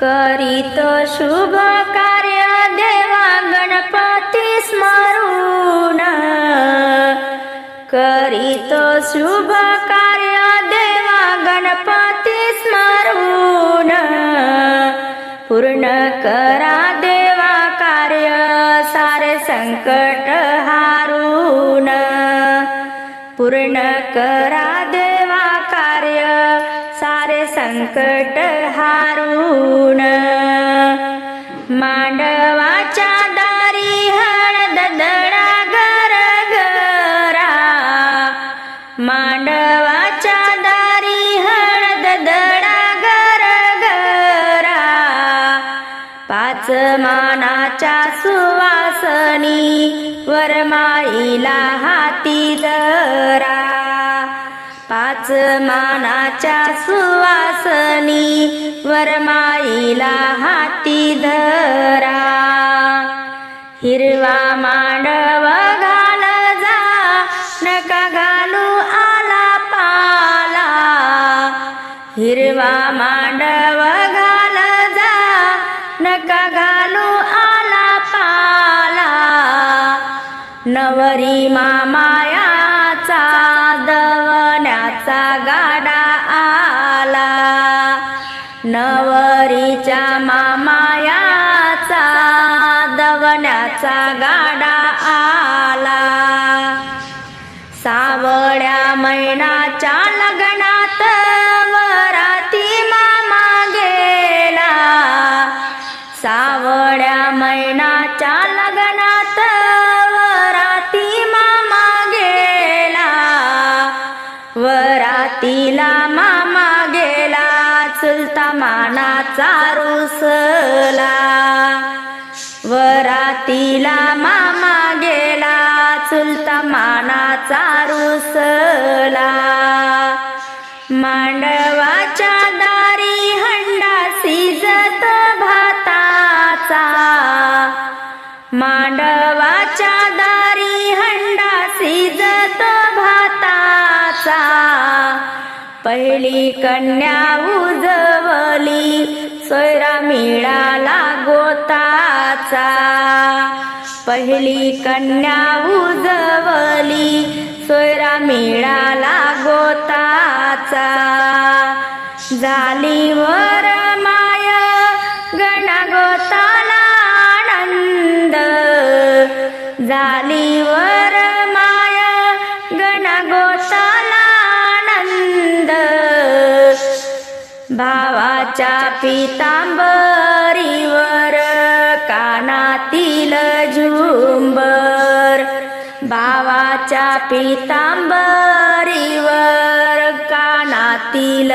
करीत शुभ कार्य देवा गणपती स्मरून. करीत शुभ कार्य देवा गणपती स्मरून. पूर्ण करा देवा कार्य सारे संकट संकट हारून मांडवाच्या दारी हळद दडा गरगरा मांडवाच्या दारी हळद दडा गरगरा पाच मानाच्या सुवासनी वरमाईला हात सुवासनी वरमाईला हाती धरा. हिरवा मांडव घाल जा नका घालू आला पाला. हिरवा मांडव घाल जा नका घालू आला पाला. नवरी मा त्याचा गाडा आला. सावळ्या मैनाच्या लग्नात वराती मामा गेला. सावळ्या मैनाच्या लग्नात वराती मामा गेला. वरातीला मामा गेला चुलता मानाचा रुसला. गेला मामा गेला चुलता मानाचा रुसला. मांडवाच्या दारी हंडा सिजत भाताचा. मांडवाच्या दारी हंडा सिजत भाताचा. पहिली कन्या उजवली सोयरा मिळाला गोताचा. पहिली कन्या उजवली सोयरा मिळाला गोताचा. झाली वर माय गणा गोताला आनंद. झाली वर माय गणा गोताला आनंद. भावाच्या पितांबरीवर कानातील झुंबर भावाच्या पितांबरीवर कानातील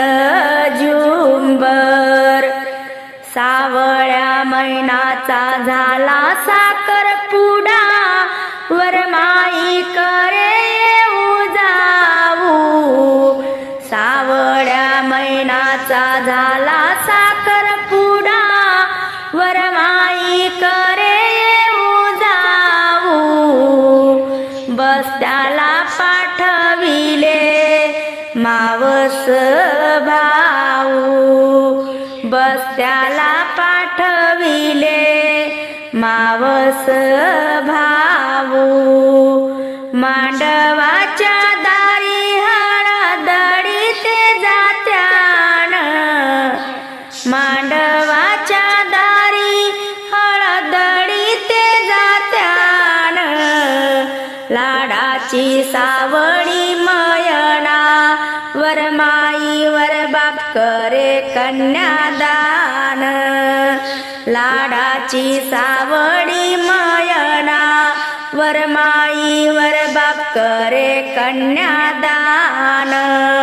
झुंबर. सावळ्या मैनाचा झाला साखर पुडा वरमाई करे जाऊ. सावळ्या मैनाचा झाला साखर बस्त्याला पाठविले मावस भाऊ. बस्त्याला पाठविले मावस भाऊ. मांडव लाडाची सावळी मयणा वरमाई वर बाप करे कन्यादान. लाडाची सावळी मयणा वरमाई वर बाप करे कन्यादान.